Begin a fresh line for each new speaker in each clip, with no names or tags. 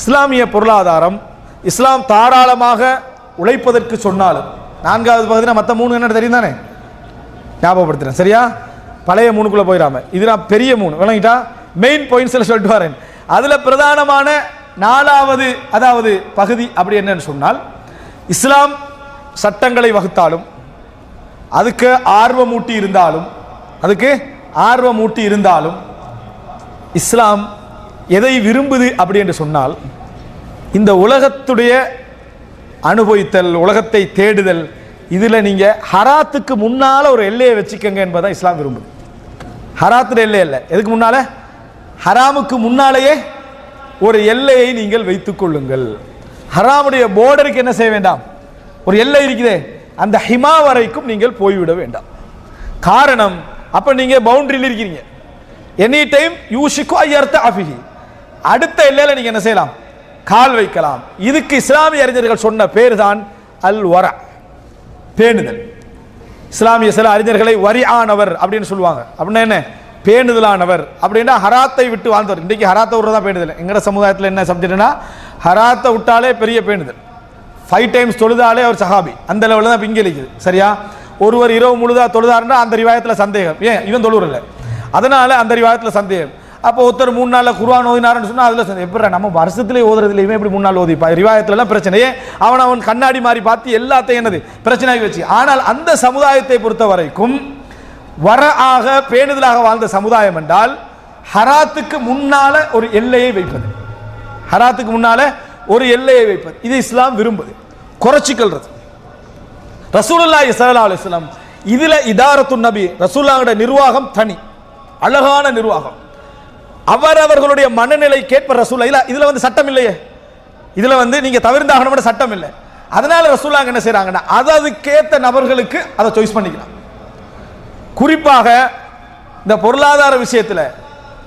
இஸ்லாமிய பொருளாதாரம் இஸ்லாம் தாராளமாக உழைப்பதற்கு சொன்னாலும் நான்காவது பகுதியில் மற்ற மூணு என்ன தெரியும் தானே ஞாபகப்படுத்துறேன் சரியா? பழைய மூணுக்குள்ளே போயிடாம இது நான் பெரிய மூணு. விளங்கிட்டா? மெயின் பாயிண்ட்ஸில் சொல்லிட்டு வரேன். அதில் பிரதானமான நாலாவது அதாவது பகுதி அப்படி என்னன்னு சொன்னால் இஸ்லாம் சட்டங்களை வகுத்தாலும் அதுக்கு ஆர்வமூட்டி இருந்தாலும் அதுக்கு ஆர்வமூட்டி இருந்தாலும் இஸ்லாம் எதை விரும்புது அப்படி என்று சொன்னால் இந்த உலகத்துடைய அனுபவித்தல் உலகத்தை தேடுதல் இதில் நீங்கள் ஹராத்துக்கு முன்னால் ஒரு எல்லையை வச்சுக்கோங்க என்பதை இஸ்லாம் விரும்புது. ஹராத்துல எல்லை இல்லை. எதுக்கு முன்னால? ஹராமுக்கு முன்னாலேயே ஒரு எல்லையை நீங்கள் வைத்துக் கொள்ளுங்கள். ஹராமுடைய போர்டருக்கு என்ன செய்ய வேண்டாம்? ஒரு எல்லை இருக்குதே அந்த ஹிமா வரைக்கும் நீங்கள் போய்விட வேண்டாம். காரணம் அப்ப நீங்க பவுண்டரியில் இருக்கிறீங்க. எனி டைம் யூஷிக்கு ஐயர்த்த அஃபிஹி. அடுத்த எல்லையில் நீங்கள் என்ன செய்யலாம்? கால் வைக்கலாம். இதுக்கு இஸ்லாமிய அறிஞர்கள் சொன்ன பேர் தான் அல் வர பேணுதல். இஸ்லாமிய சில அறிஞர்களை வரி ஆனவர் அப்படின்னு சொல்லுவாங்க. அப்படின்னா என்ன? பேணுதலானவர். அப்படின்னா ஹராத்தை விட்டு வாழ்ந்தவர். இன்றைக்கு ஹராத்தை விடுறது தான் பேணுதல். எங்கட சமுதாயத்தில் என்ன சப்ஜெக்ட்னா ஹராத்தை விட்டாலே பெரிய பேணுதல். ஃபைவ் டைம்ஸ் தொழுதாலே அவர் சஹாபி. அந்த லெவலில் தான் பிங்கி சரியா? ஒருவர் இரவு முழுதாக தொழுதாருன்னா அந்த ரிவாயத்தில் சந்தேகம். ஏன்? இவன் தொழுவுறல அதனால் அந்த ரிவாயத்தில் சந்தேகம். அப்போ ஒருத்தர் மூணு நாளில் குருவான் ஓதினாருன்னு சொன்னால் அதில் எப்படி நம்ம வருஷத்துல ஓதுறதுலையுமே இப்படி மூணு நாள் ஓதிப்பா ரிவாயத்துலலாம் பிரச்சனையே அவன் அவன் கண்ணாடி மாதிரி பார்த்து எல்லாத்தையும் என்னது? பிரச்சனையாகி வச்சு. ஆனால் அந்த சமுதாயத்தை பொறுத்த வரைக்கும் வர ஆக பேணுதலாக வாழ்ந்த சமுதாயம் என்றால் ஹராத்துக்கு முன்னால ஒரு எல்லையை வைப்பது. ஹராத்துக்கு முன்னால ஒரு எல்லையை வைப்பது. இது இஸ்லாம் விரும்புது. குறைச்சிக்கல்றது. ரசூலுல்லாஹி ஸல்லல்லாஹு அலைஹி இதில் இதுல இதாரத்து நபி ரசூல்லாவோட நிர்வாகம் தனி. அழகான நிர்வாகம். அவரவர்களுடைய மனநிலை கேட்ப ரசூலா இல்ல இதுல வந்து சட்டம் இல்லையே. இதுல வந்து நீங்க தவிர்ந்தாகணும் சட்டம் இல்லை. அதனால ரசூலாங்க என்ன செய்றாங்கன்னா அதுக்கேற்ற நபர்களுக்கு அதை சாய்ஸ் பண்ணிக்கலாம். குறிப்பாக இந்த பொருளாதார விஷயத்துல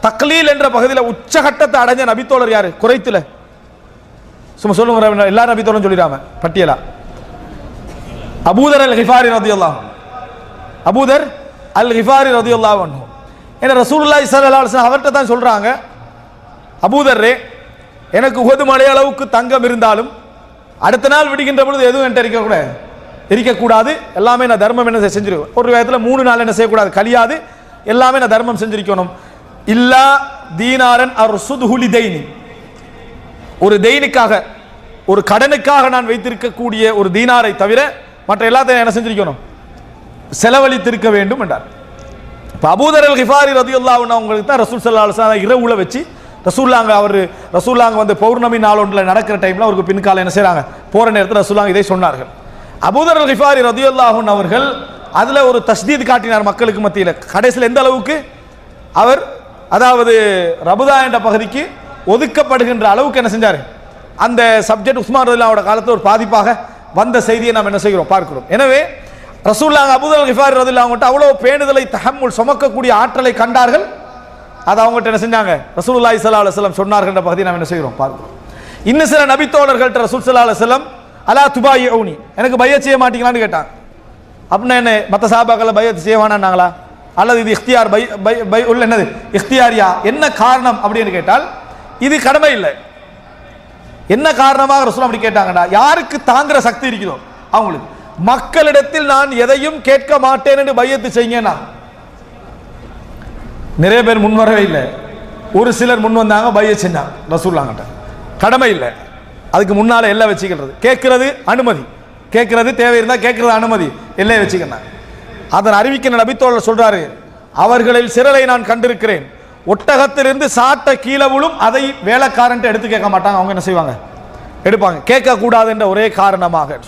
தக்லீல் என்ற பகுதியில் உச்சகட்டத்தை அடைஞ்ச நபித்தோழர் யாரு? குறைத்துல. சும்மா சொல்லுங்க ரவி, எல்லா நபித்தோழரும் சொல்லிடாம பட்டியலா. அபூதர் அல் ஹிஃபாரி ரதியுல்லாஹ் அபூதர் அல் ஹிஃபாரி ரதியுல்லாஹ் அன்ஹு. ஏன்னா ரசூல்லா இஸ்லாம் அவர்கிட்ட தான் சொல்கிறாங்க அபூதர்ரே எனக்கு உகது மலை அளவுக்கு தங்கம் இருந்தாலும் அடுத்த நாள் விடுகின்ற பொழுது எதுவும் என்கிட்ட இருக்கக்கூடாது இருக்கக்கூடாது எல்லாமே நான் தர்மம் என்ன செஞ்சிருக்கேன் ஒரு விதத்தில் மூணு நாள் என்ன செய்யக்கூடாது. கழியாது எல்லாமே நான் தர்மம் செஞ்சிருக்கணும். இல்லா தீனாரன் அவர் சுதுகுலி தெய்னி ஒரு தெய்னுக்காக ஒரு கடனுக்காக நான் வைத்திருக்கக்கூடிய ஒரு தீனாரை தவிர மற்ற எல்லாத்தையும் என்ன செஞ்சிருக்கணும்? செலவழித்திருக்க வேண்டும் என்றார். இப்போ அபூதர் அல் ஹிஃபாரி ரதியுல்லா அவங்களுக்கு தான் ரசூல் சல்லா அலுவலாம் இரவுல வச்சு ரசூல்லாங்க அவர் ரசூல்லாங்க வந்து பௌர்ணமி நாளொன்றில் நடக்கிற டைமில் அவருக்கு பின்கால என்ன செய்கிறாங்க போகிற நேரத்தில் ரசூல்லாங்க இதை சொன்னார்கள். அபூதர் அல் ஹிஃபாரி ரதியுல்லாஹுன் அவர்கள் அதில் ஒரு தஸ்தீத் காட்டினார் மக்களுக்கு மத்தியில். கடைசியில் எந்த அளவுக்கு? அவர் அதாவது ரபுதா என்ற பகுதிக்கு ஒதுக்கப்படுகின்ற அளவுக்கு என்ன செஞ்சார்? அந்த சப்ஜெக்ட் உஸ்மான் ரதில்லாவோட காலத்தில் ஒரு பாதிப்பாக வந்த செய்தியை நாம் என்ன செய்கிறோம்? பார்க்கிறோம். எனவே ரசூல்லாங்க அபுதல் கிஃபார் ரதில் அவங்கள்ட்ட அவ்வளோ பேணுதலை தஹம்முல் சுமக்கக்கூடிய ஆற்றலை கண்டார்கள். அதை அவங்ககிட்ட என்ன செஞ்சாங்க? ரசூல்லாய் ஸல்லல்லாஹு அலுவலம் சொன்னார்கள் என்ற பகுதியை நாம் என்ன செய்கிறோம்? பார்க்கிறோம். இன்னும் சில நபித்தோழர்கள்ட்ட ரசூல் ஸல்லல்லாஹு அலுவலம் அலா துபாய் ஔனி எனக்கு பைய செய்ய மாட்டீங்களான்னு கேட்டாங்க. அப்படின்னா என்ன? மற்ற சாபாக்களை பையத்து செய்ய வேணான்னாங்களா அல்லது இது இஃப்தியார் பை பை பை உள்ள என்னது? இஃப்தியாரியா என்ன காரணம் அப்படின்னு கேட்டால் இது கடமை இல்லை. என்ன காரணமாக ரசூல் அப்படி கேட்டாங்கடா? யாருக்கு தாங்குற சக்தி இருக்கிறோம் அவங்களுக்கு. மக்களிடத்தில் நான் எதையும் கேட்க மாட்டேன் என்று பையத்து செய்யனா? நிறைய பேர் முன்வரவே இல்லை. ஒரு சிலர் முன் வந்தாங்க பைய செஞ்சாங்க. ரசூல்லாங்கிட்ட கடமை இல்லை. அதுக்கு முன்னால எல்லாம் வச்சுக்கிறது. கேட்கறது அனுமதி. கேட்கறது தேவை இருந்தால் கேட்கறது அனுமதி. எல்லாம் வச்சுக்கணும் அதன் அறிவிக்க நபித்தோழர் சொல்றாரு அவர்களில் சிறலை நான் கண்டிருக்கிறேன். ஒட்டகத்திலிருந்து சாட்ட கீழே விழும் அதை வேலைக்காரன்ட்டு எடுத்து கேட்க மாட்டாங்க. அவங்க என்ன செய்வாங்க? எடுப்பாங்க. கேட்கக்கூடாது என்ற ஒரே காரணமாக.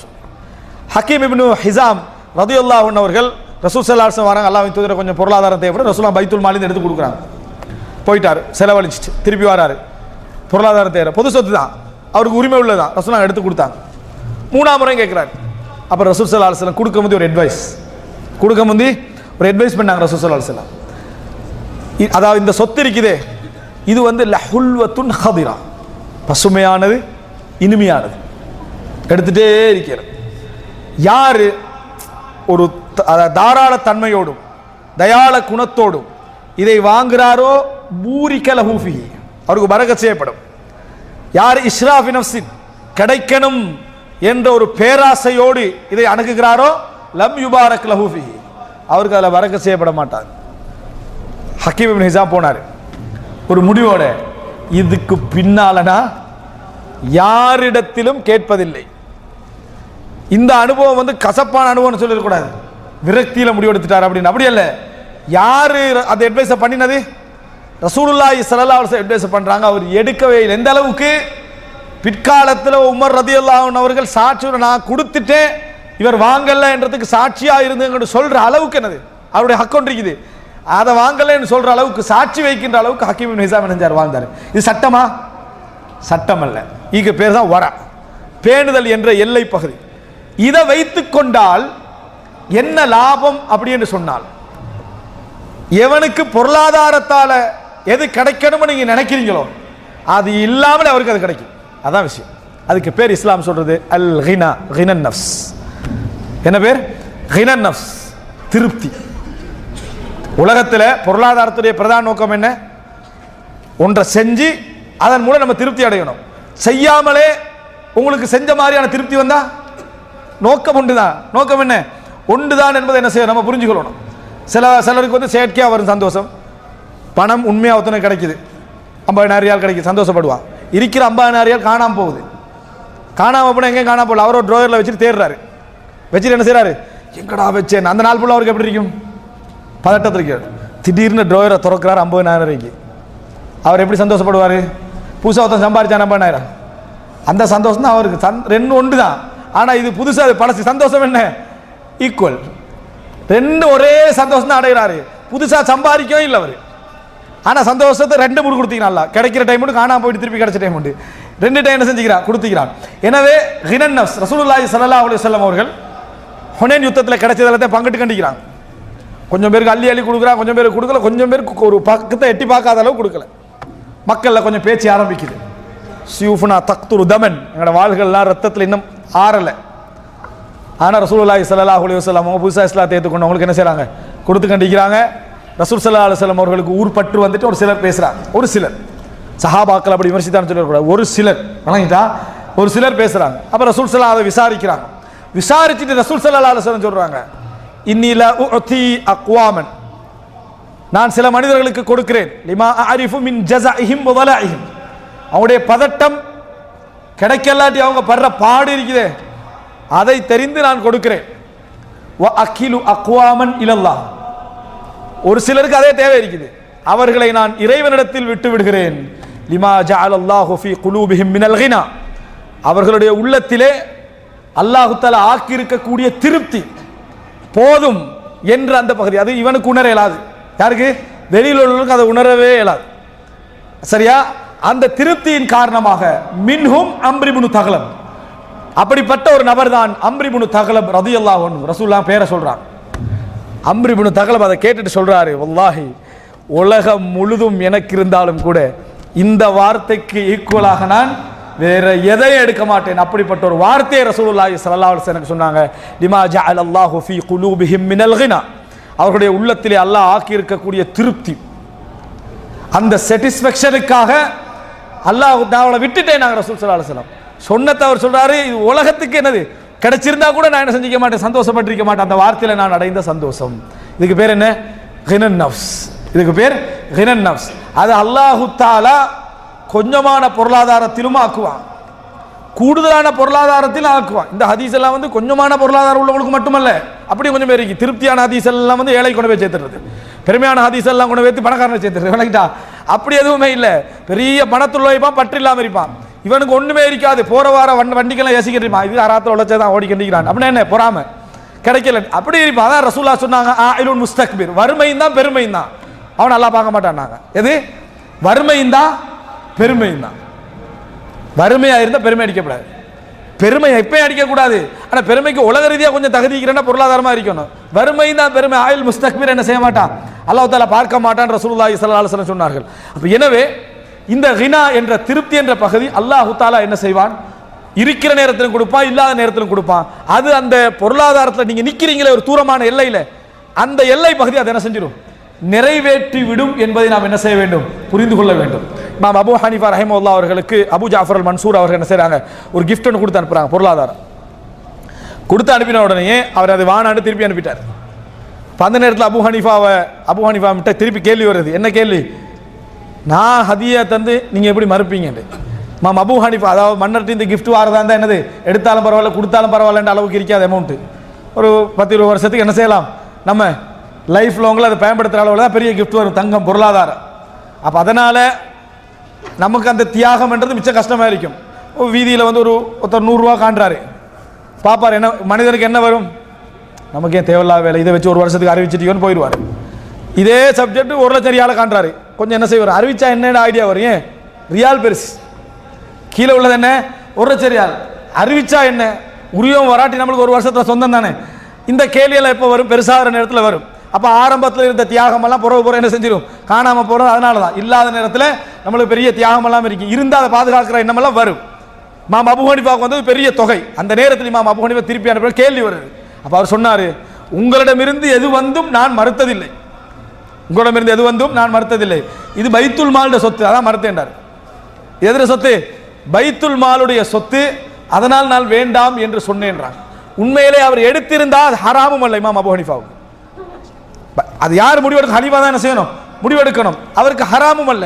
ஹக்கீம் இப்னு ஹிசாம் ரதியுல்லா அவர்கள் ரசூல் சல்லாஹம் வராங்க அல்லாஹ் தூதர கொஞ்சம் பொருளாதாரம் தேவைப்படும். ரசூலா பைத்துல் மாலிந்து எடுத்து கொடுக்குறாங்க. போயிட்டாரு செலவழிச்சிட்டு திருப்பி வராரு. பொருளாதாரம் தேவை பொது சொத்து தான். அவருக்கு உரிமை உள்ளதான் ரசூலா எடுத்து கொடுத்தாங்க. மூணாம் முறையும் கேட்குறாரு. அப்போ ரசூல் சல்லா அலுவலம் கொடுக்க முந்தி ஒரு அட்வைஸ் கொடுக்க முந்தி ஒரு அட்வைஸ் பண்ணாங்க ரசூல் சல்லா அலுவலம் இ- அதாவது இந்த சொத்து இருக்குதே இது வந்து லஹுல்வத்துன் ஹதிரா. பசுமையானது இனிமையானது. எடுத்துகிட்டே இருக்கிறது. யார்? ஒரு த- தாராள தன்மையோடும் தயாள குணத்தோடும் இதை வாங்குகிறாரோ பூரிக்கல ஹூஃபி அவருக்கு பரக்கத் செய்யப்படும். யார்? இஸ்ராஃபி நஃப்ஸின். கிடைக்கணும் என்ற ஒரு பேராசையோடு இதை அணுகுகிறாரோ? லம் யுபாரக் லஹூஃபி. அவருக்கு அதில் வரக்க செய்யப்பட மாட்டார். ஹக்கீம் இப்னு ஹிசாம் போனார். ஒரு முடிவோட இதுக்கு பின்னாலனா? யாரிடத்திலும் கேட்பதில்லை. இந்த அனுபவம் வந்து கசப்பான அனுபவம்னு சொல்லிடக்கூடாது விரக்தியில் முடிவெடுத்துட்டார் அப்படின்னு. அப்படி இல்லை யார் அந்த அட்வைஸை பண்ணினது? ரசூலுல்லாஹி ஸல்லல்லாஹு அவர் அட்வைஸ் பண்ணுறாங்க அவர் எடுக்கவே இல்லை. எந்த அளவுக்கு? பிற்காலத்தில் உமர் ரதி அல்லாஹன் அவர்கள் சாட்சி நான் கொடுத்துட்டேன். இவர் வாங்கலை என்றதுக்கு சாட்சியாக இருந்துங்கன்னு சொல்கிற அளவுக்கு என்னது? அவருடைய ஹக்கம் இருக்குது. அதை வாங்கலைன்னு சொல்கிற அளவுக்கு சாட்சி வைக்கின்ற அளவுக்கு ஹக்கீம் நிசாம் ஹிசாம் நினைஞ்சார் வாழ்ந்தார். இது சட்டமா? சட்டம் அல்ல இங்க பேர் தான் வர. பேணுதல் என்ற எல்லை பகுதி. இதை வைத்துக் கொண்டால் என்ன லாபம் அப்படின்னு சொன்னால் எவனுக்கு பொருளாதாரத்தால் எது கிடைக்கணும்னு நீங்கள் நினைக்கிறீங்களோ அது இல்லாமல் அவருக்கு அது கிடைக்கும். அதான் விஷயம். அதுக்கு பேர் இஸ்லாம் சொல்றது அல் ஹினா ஹினன் நஃப்ஸ். என்ன பேர்? ஹினன் நஃப்ஸ். திருப்தி. உலகத்தில் பொருளாதாரத்துடைய பிரதான நோக்கம் என்ன? ஒன்றை செஞ்சு அதன் மூலம் நம்ம திருப்தி அடையணும். செய்யாமலே உங்களுக்கு செஞ்ச மாதிரியான திருப்தி வந்தால் நோக்கம் ஒன்று தான் நோக்கம் என்ன? ஒன்று தான் என்பதை என்ன செய்யும் நம்ம புரிஞ்சுக்கொள்ளணும். சில சிலருக்கு வந்து செயற்கையாக வரும் சந்தோஷம். பணம் உண்மையாக ஒருத்தனை கிடைக்குது. ஐம்பதாயிரம் கிடைக்குது. சந்தோஷப்படுவான். இருக்கிற ஐம்பதாயிரம் காணாமல் போகுது. காணாமல் போனால் எங்கேயும் காணாமல் போகல. அவரோ ட்ரோயரில் வச்சுட்டு தேடுறாரு. வச்சுட்டு என்ன செய்கிறாரு எங்கடா வச்சேன் அந்த நாள் ஃபுல்லாக அவருக்கு எப்படி இருக்கும்? பதட்டத்தில் இருக்காரு. திடீர்னு ட்ரோயரை திறக்கிறார் ஐம்பதினாயிரம் ரூபாய்க்கு அவர் எப்படி சந்தோஷப்படுவார்? புதுசாக ஒருத்தன் சம்பாரிச்சான் ஐம்பதினாயிரம் அந்த சந்தோஷம் தான் அவருக்கு. சந் ரெண்டு ஒன்று தான் ஆனால் இது புதுசாக பழசு. சந்தோஷம் என்ன? ஈக்குவல் ரெண்டு ஒரே சந்தோஷம் தான் அடைகிறாரு. புதுசாக சம்பாதிக்கவும் இல்லை அவர். ஆனால் சந்தோஷத்தை ரெண்டு மூணு கொடுத்தீங்கன்னா கிடைக்கிற டைம் மட்டும் காணாமல் போயிட்டு திருப்பி கிடைச்ச டைம் உண்டு. ரெண்டு டைம் என்ன செஞ்சுக்கிறான் கொடுத்துக்கிறான் எனவே ஹினன் நஃப்ஸ் ரசூலுல்லாஹி சல்லா அலி சொல்லம் அவர்கள் ஹுனைன் யுத்தத்தில் கிடைச்சது எல்லாத்தையும் பங்கிட்டு கண்டிக்கிறாங்க. கொஞ்சம் பேருக்கு அள்ளி அள்ளி கொடுக்குறான் கொஞ்சம் பேருக்கு கொடுக்கல கொஞ்சம் பேருக்கு ஒரு பக்கத்தை எட்டி பார்க்காத அளவு கொடுக்கல. மக்களில் கொஞ்சம் பேச்சு ஆரம்பிக்குது. சியூஃபுனா தக்துரு தமன். எங்களோட வாள்கள்லாம் ரத்தத்தில் இன்னும் ஆறலை. ஆனால் ரசூலுல்லாஹி ஸல்லல்லாஹு அலி வஸ்லாம் அவங்க புதுசாக இஸ்லாத்தை ஏற்றுக்கொண்டவங்களுக்கு என்ன செய்கிறாங்க கொடுத்து கண்டிக்கிறாங்க. ரசூல் சல்லா அலுவலம் அவர்களுக்கு அவர்களுக்கு ஊர்பற்று வந்துட்டு ஒரு சிலர் பேசுகிறாங்க ஒரு சிலர். சஹாபாக்கள் அப்படி விமர்சித்தான்னு சொல்லக்கூடாது ஒரு சிலர். வணங்கிட்டா? ஒரு சிலர் பேசுகிறாங்க அப்போ ரசூல் சல்லா அதை விசாரிக்கிறாங்க. விசாரிச்சுட்டு ரசூல் சல்லா அலுவலம் சொல்கிறாங்க இன்னில உத்தி அக்வாமன். நான் சில மனிதர்களுக்கு கொடுக்கிறேன். லிமா அரிஃபு மின் ஜஸஇஹிம் வ வலஇஹிம் அவங்களுடைய பதட்டம் கிடைக்கலாட்டி அவங்க படுற பாடு இருக்குதே. அதை தெரிந்து நான் கொடுக்கிறேன். அக்கிலு அக்வாமன் இலல்லா ஒரு சிலருக்கு அதே தேவை இருக்குது. அவர்களை நான் இறைவனிடத்தில் விட்டு விடுகிறேன். லிமா ஜஅலல்லாஹு குலூபிஹிம் அவர்களுடைய உள்ளத்திலே அல்லாஹு தலா ஆக்கி இருக்கக்கூடிய திருப்தி போதும் என்ற அந்த பகுதி. அது இவனுக்கு உணர இயலாது. யாருக்கு? வெளியில் உள்ளவர்களுக்கு அதை உணரவே இயலாது. சரியா? அந்த திருப்தியின் காரணமாக மின்ஹும் அம்ரிபுனு தகலம் அப்படிப்பட்ட ஒரு நபர் தான் அம்ரிபுனு தகலம் ரதியல்லாஹு அன்ஹு. ரசூல்லா பேரை சொல்றான். அம்ரிபுனு தகலம் அதை கேட்டுட்டு சொல்றாரு வல்லாஹி உலகம் முழுதும் எனக்கு இருந்தாலும் கூட இந்த வார்த்தைக்கு ஈக்குவலாக நான் வேற எதையும் எடுக்க மாட்டேன். அப்படிப்பட்ட ஒரு வார்த்தையை ரசூலுல்லாஹி ஸல்லல்லாஹு அலைஹி வஸல்லம் எனக்கு சொன்னாங்க. லிமா ஜஅல அல்லாஹு ஃபீ குலூபிஹிம் மினல் கினா அவர்களுடைய உள்ளத்திலே அல்லாஹ் ஆக்கி இருக்கக்கூடிய திருப்தி. அந்த சாட்டிஸ்ஃபேக்ஷனுக்காக அல்லாஹ் நான் அவளை விட்டுட்டேன் நாங்கள் ரசூல் ஸல்லல்லாஹு அலைஹி சொன்னத்தை அவர் சொல்றாரு இது உலகத்துக்கு என்னது? கிடைச்சிருந்தா கூட நான் என்ன செஞ்சிக்க மாட்டேன் சந்தோஷப்பட்டிருக்க மாட்டேன். அந்த வார்த்தையில நான் அடைந்த சந்தோஷம். இதுக்கு பேர் என்ன? ஹினன் நஃப்ஸ். இதுக்கு பேர் ஹினன் நஃப்ஸ். அது அல்லாஹு தாலா கொஞ்சமான பொருளாதாரத்திலும் ஆக்குவான். கூடுதலான பொருளாதாரத்தில் ஆக்குவான். இந்த ஹதீஸ் எல்லாம் வந்து கொஞ்சமான பொருளாதாரம் உள்ளவங்களுக்கு மட்டுமல்ல. அப்படி கொஞ்சம் பேருக்கு திருப்தியான ஹதீஸ் எல்லாம் வந்து ஏழை கொண்டு போய் சேர்த்துறது. பெருமையான ஹதீஸ் எல்லாம் கொண்டு போய் பணக்காரனை சேர்த்துறது. விளக்கிட்டா அப்படி எதுவுமே இல்லை. பெரிய பணத்துள்ளோய்ப்பான் பற்று இல்லாமல் இருப்பான். இவனுக்கு ஒன்றுமே இருக்காது. போகிற வார வண்டி வண்டிக்கெல்லாம் ஏசிக்கிட்டு இருப்பான். இது அராத்தில் உழைச்சே தான் ஓடி கண்டிக்கிறான் அப்படின்னா என்ன? பொறாம. கிடைக்கல. அப்படி இருப்பான். அதான் ரசூல்லா சொன்னாங்க ஆயிலுன் முஸ்தக்பீர். வறுமையும் தான் பெருமையும் தான். அவன் நல்லா பார்க்க மாட்டான்னாங்க. எது? வறுமையும் தான் பெருமையும் தான். வறுமையாக இருந்தால் பெருமை அடிக்கப்படாது. பெருமை எப்பயும் அடிக்கக்கூடாது ஆனால் பெருமைக்கு உலக ரீதியாக கொஞ்சம் தகுதிக்கிறேன்னா பொருளாதாரமாக இருக்கணும். வறுமை தான் பெருமை. ஆயுள் முஸ்தக்பீர் என்ன செய்ய மாட்டான்? அல்லாஹ் தாலா பார்க்க மாட்டான் ரசூலுல்லாஹி இஸ்லா அலைஹி சொன்னார்கள். அப்போ எனவே இந்த ஹினா என்ற திருப்தி என்ற பகுதி அல்லாஹு தாலா என்ன செய்வான்? இருக்கிற நேரத்திலும் கொடுப்பான் இல்லாத நேரத்திலும் கொடுப்பான். அது அந்த பொருளாதாரத்தில் நீங்கள் நிற்கிறீங்களே ஒரு தூரமான எல்லையில் அந்த எல்லை பகுதி அதை என்ன செஞ்சிடும்? நிறைவேற்றி விடும் என்பதை நாம் என்ன செய்ய வேண்டும்? புரிந்து கொள்ள வேண்டும். நாம் அபு ஹனிஃபா ரஹிமுல்லா அவர்களுக்கு அபு ஜாஃபர் அல் மன்சூர் அவர்கள் என்ன செய்கிறாங்க ஒரு கிஃப்ட் ஒன்று கொடுத்து அனுப்புறாங்க பொருளாதாரம். கொடுத்து அனுப்பின உடனே அவர் அதை வானாண்டு திருப்பி அனுப்பிட்டார். இப்ப அந்த நேரத்தில் அபு ஹனிஃபாவை அபு ஹனிஃபா கிட்ட திருப்பி கேள்வி வருது. என்ன கேள்வி? நான் ஹதியை தந்து நீங்கள் எப்படி மறுப்பீங்கன்னு மாம் அபு ஹனிஃபா அதாவது மன்னர்கிட்ட இந்த கிஃப்ட் வாரதா இருந்தால் என்னது? எடுத்தாலும் பரவாயில்ல கொடுத்தாலும் பரவாயில்லன்ற அளவுக்கு இருக்காது அமௌண்ட்டு ஒரு பத்து இருபது வருஷத்துக்கு என்ன செய்யலாம்? நம்ம லைஃப் லாங்கில் அதை பயன்படுத்துகிற அளவில் தான் பெரிய கிஃப்ட் வரும். தங்கம் பொருளாதாரம். அப்போ அதனால் நமக்கு அந்த தியாகம்ன்றது மிச்சம் கஷ்டமாக இருக்கும் வீதியில் வந்து ஒரு ஒருத்தர் நூறுரூவா காண்றாரு. பாப்பார் என்ன மனிதனுக்கு என்ன வரும்? நமக்கு ஏன் தேவையில்லாத வேலை. இதை வச்சு ஒரு வருஷத்துக்கு அறிவிச்சிட்டியோன்னு போயிடுவார். இதே சப்ஜெக்ட் ஒரு லட்சம் ரியால காண்றாரு. கொஞ்சம் என்ன செய்வார்? அறிவிச்சா என்னென்ன ஐடியா வரும்? ஏன்? ரியால் பெருசு. கீழே உள்ளது என்ன? ஒரு லட்சம் ரியால் அறிவிச்சா என்ன? உரியம் வராட்டி நம்மளுக்கு ஒரு வருஷத்தில் சொந்தம் தானே. இந்த கேள்வியெல்லாம் எப்போ வரும்? பெருசாகிற நேரத்தில் வரும். அப்போ ஆரம்பத்தில் இருந்த தியாகமெல்லாம் புறவு புறம் என்ன செஞ்சிடும் காணாமல் போகிறது அதனால தான் இல்லாத நேரத்தில் நம்மளுக்கு பெரிய தியாகமெல்லாம் இருக்குது இருந்தால் அதை பாதுகாக்கிற எண்ணமெல்லாம் வரும். மாம் அபு ஹனிஃபாவுக்கு வந்து பெரிய தொகை. அந்த நேரத்தில் மாம் அபு ஹனிஃபா திருப்பி அனுப்ப கேள்வி வருது. அப்போ அவர் சொன்னார் உங்களிடமிருந்து எது வந்தும் நான் மறுத்ததில்லை. உங்களிடமிருந்து எது வந்தும் நான் மறுத்ததில்லை. இது பைத்துல் மாலுடைய சொத்து. அதான் மறுத்தேன்டார். எதிர சொத்து? பைத்துல் மாலுடைய சொத்து. அதனால் நான் வேண்டாம் என்று சொன்னேன்றாங்க உண்மையிலே அவர் எடுத்திருந்தால் அது ஹராமும் அல்ல இமாம் அபு ஹனிஃபாவுக்கு. அது யார் முடிவெடுக்க ஹனிஃபா தான் என்ன செய்யணும்? முடிவெடுக்கணும். அவருக்கு ஹராமும் அல்ல.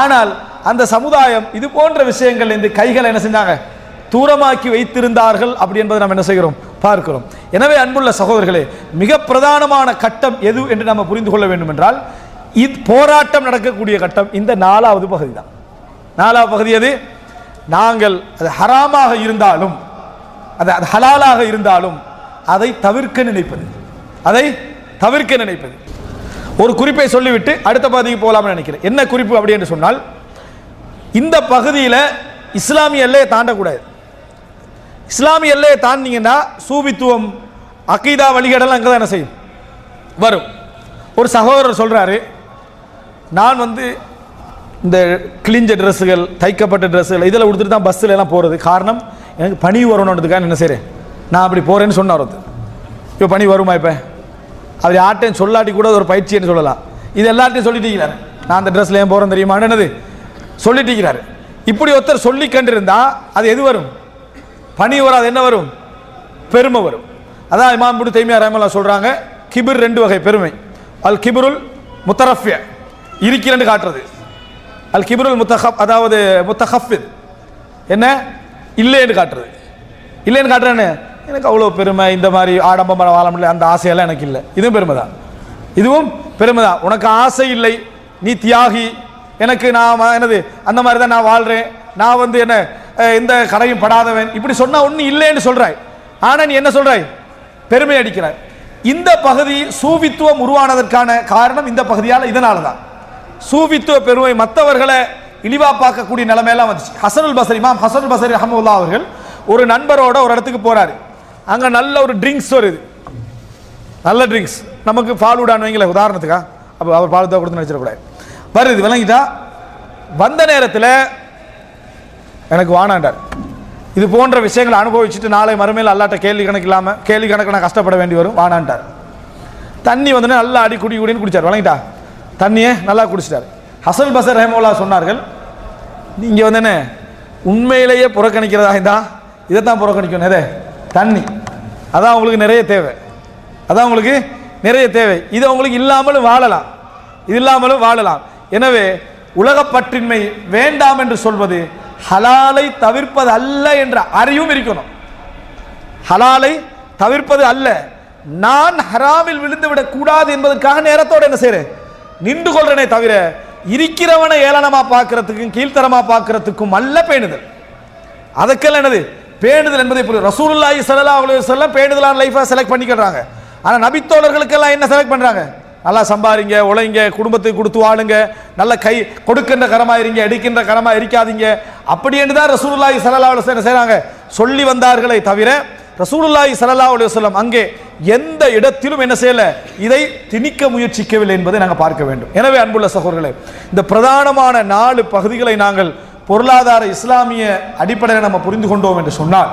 ஆனால் அந்த சமுதாயம் இது போன்ற விஷயங்கள் இந்த கைகளை என்ன செஞ்சாங்க? தூரமாக்கி வைத்திருந்தார்கள் அப்படி என்பதை நாம் என்ன செய்கிறோம்? பார்க்கிறோம். எனவே அன்புள்ள சகோதரர்களே மிக பிரதானமான கட்டம் எது என்று நாம் புரிந்து கொள்ள வேண்டும் என்றால் இது போராட்டம் நடக்கக்கூடிய கட்டம் இந்த நாலாவது பகுதி தான் நாலாவது பகுதி எது? நாங்கள் அது ஹராமாக இருந்தாலும் அது அது ஹலாலாக இருந்தாலும் அதை தவிர்க்க நினைப்பது. அதை தவிர்க்க நினைப்பது. ஒரு குறிப்பை சொல்லிவிட்டு அடுத்த பகுதிக்கு போகலாம்னு நினைக்கிறேன். என்ன குறிப்பு அப்படி என்று சொன்னால் இந்த பகுதியில் இஸ்லாமிய எல்லையை தாண்டக்கூடாது. இஸ்லாமிய எல்லையை தாண்டிங்கன்னா சூபித்துவம் அகீதா வழிகடலாம் அங்கே தான் என்ன செய்யும்? வரும். ஒரு சகோதரர் சொல்கிறாரு நான் வந்து இந்த கிழிஞ்ச ட்ரெஸ்ஸுகள் தைக்கப்பட்ட ட்ரெஸ்ஸுகள் இதில் கொடுத்துட்டு தான் பஸ்ஸில் எல்லாம் போகிறது காரணம் எனக்கு பனி வரணுன்றதுக்காக என்ன செய்கிறேன் நான் அப்படி போகிறேன்னு சொன்னார் இப்போ பனி வருமா இப்போ? அப்படி யார்ட்டையும் சொல்லாட்டி கூட ஒரு பயிற்சின்னு சொல்லலாம்? இது எல்லார்ட்டையும் சொல்லிட்டீங்களே. நான் அந்த ட்ரெஸ்ஸில் ஏன் போகிறேன் தெரியுமா? என்னது? சொல்லிட்டீங்கிறாரு இப்படி ஒருத்தர் சொல்லி கண்டிருந்தா அது எது வரும்? பணி வராது என்ன வரும்? பெருமை வரும். அதான் இமாம் இப்னு தைமியா ரஹமல்லா சொல்றாங்க கிபிர் ரெண்டு வகை பெருமை. அல் கிபிருல் முத்தரஃபிய இருக்கிறன்னு காட்டுறது. அல் கிபிருல் முத்தஹப் அதாவது முத்தஹஃபித். என்ன? இல்லைன்னு காட்டுறது. இல்லைன்னு காட்டுறேன்னு எனக்கு அவ்வளோ பெருமை இந்த மாதிரி ஆடம்பரம் வாழ முடியல அந்த ஆசையெல்லாம் எனக்கு இல்லை. இதுவும் பெருமை தான் இதுவும் பெருமை தான் உனக்கு ஆசை இல்லை நீ தியாகி எனக்கு நான் என்னது அந்த மாதிரி தான் நான் வாழ்கிறேன் நான் வந்து என்ன எந்த கடையும் படாதவன். இப்படி சொன்னால் ஒன்றும் இல்லைன்னு சொல்கிறாய் ஆனால் நீ என்ன சொல்கிறாய் பெருமை அடிக்கிறாய். இந்த பகுதி சூவித்துவம் உருவானதற்கான காரணம் இந்த பகுதியால் இதனால தான் சூவித்துவ பெருமை மற்றவர்களை இழிவா பார்க்கக்கூடிய நிலைமையெல்லாம் வந்துச்சு. ஹசனுல் பசரி மாம் ஹசனுல் பசரி அஹமதுல்லா அவர்கள் ஒரு நண்பரோட ஒரு இடத்துக்கு போகிறாரு அங்கே நல்ல ஒரு ட்ரிங்க்ஸ் வருது. நல்ல ட்ரிங்க்ஸ் நமக்கு ஃபாலூடான்னு வைங்களேன் உதாரணத்துக்கா? அப்போ அவர் பால் கொடுத்து நினச்சிடக்கூடாது. வருது விளங்கிட்டா? வந்த நேரத்தில் எனக்கு வானாண்டார். இது போன்ற விஷயங்களை அனுபவிச்சுட்டு நாளை மறுமையில் அல்லாட்ட கேள்வி கணக்கு இல்லாமல் கேள்வி கணக்கு நான் கஷ்டப்பட வேண்டி வரும் வானான்ட்டார் தண்ணி வந்து நல்லா அடி குடி குடின்னு குடிச்சார் வழங்கிட்டா தண்ணியை நல்லா குடிச்சிட்டார். ஹசல் பசர் ரஹமோல்லா சொன்னார்கள் நீங்கள் வந்து என்ன உண்மையிலேயே புறக்கணிக்கிறதா இருந்தா இதைத்தான் புறக்கணிக்கணும் எதே? தண்ணி. அதான் உங்களுக்கு நிறைய தேவை. அதான் உங்களுக்கு நிறைய தேவை. இது உங்களுக்கு இல்லாமலும் வாழலாம். இது இல்லாமலும் வாழலாம். எனவே உலகப்பற்றின்மை வேண்டாம் என்று சொல்வது ஹலாலை தவிர்ப்பது அல்ல என்ற அறிவும் இருக்கணும். ஹலாலை தவிர்ப்பது அல்ல. நான் ஹராமில் விழுந்து விடக் கூடாது என்பதற்காக நேரத்தோடு என்ன செய்யறேன் நின்று கொள்றனே தவிர இருக்கிறவனை ஏளனமா பார்க்கறதுக்கும் கீழ்த்தரமா பார்க்கறதுக்கும் அல்ல பேணுதல். அதுக்கெல்லாம் என்னது? பேணுதல் என்பதை புரியும் ரசூலுல்லாஹி சல்லா அலைஹி வஸல்லம் பேணுதலான லைஃபை செலக்ட் பண்ணிக்கிறாங்க. ஆனா நபித்தோழர்களுக்கெல்லாம் என்ன செலக்ட் பண்றாங்க? நல்லா சம்பாதிங்க உழைங்க குடும்பத்துக்கு கொடுத்து வாழுங்க. நல்ல கை கொடுக்கின்ற கரமாக இருங்க எடுக்கின்ற கரமாக இருக்காதீங்க அப்படி என்று தான் ரசூலுல்லாஹி சல்லா அலைஹி செய்கிறாங்க என்ன சொல்லி வந்தார்களே தவிர ரசூலுல்லாஹி சல்லா அலுவலம் அங்கே எந்த இடத்திலும் என்ன செய்யலை? இதை திணிக்க முயற்சிக்கவில்லை என்பதை நாங்கள் பார்க்க வேண்டும். எனவே அன்புள்ள சகோதரர்களே இந்த பிரதானமான நாலு பகுதிகளை நாங்கள் பொருளாதார இஸ்லாமிய அடிப்படையில் நம்ம புரிந்து கொண்டோம் என்று சொன்னால்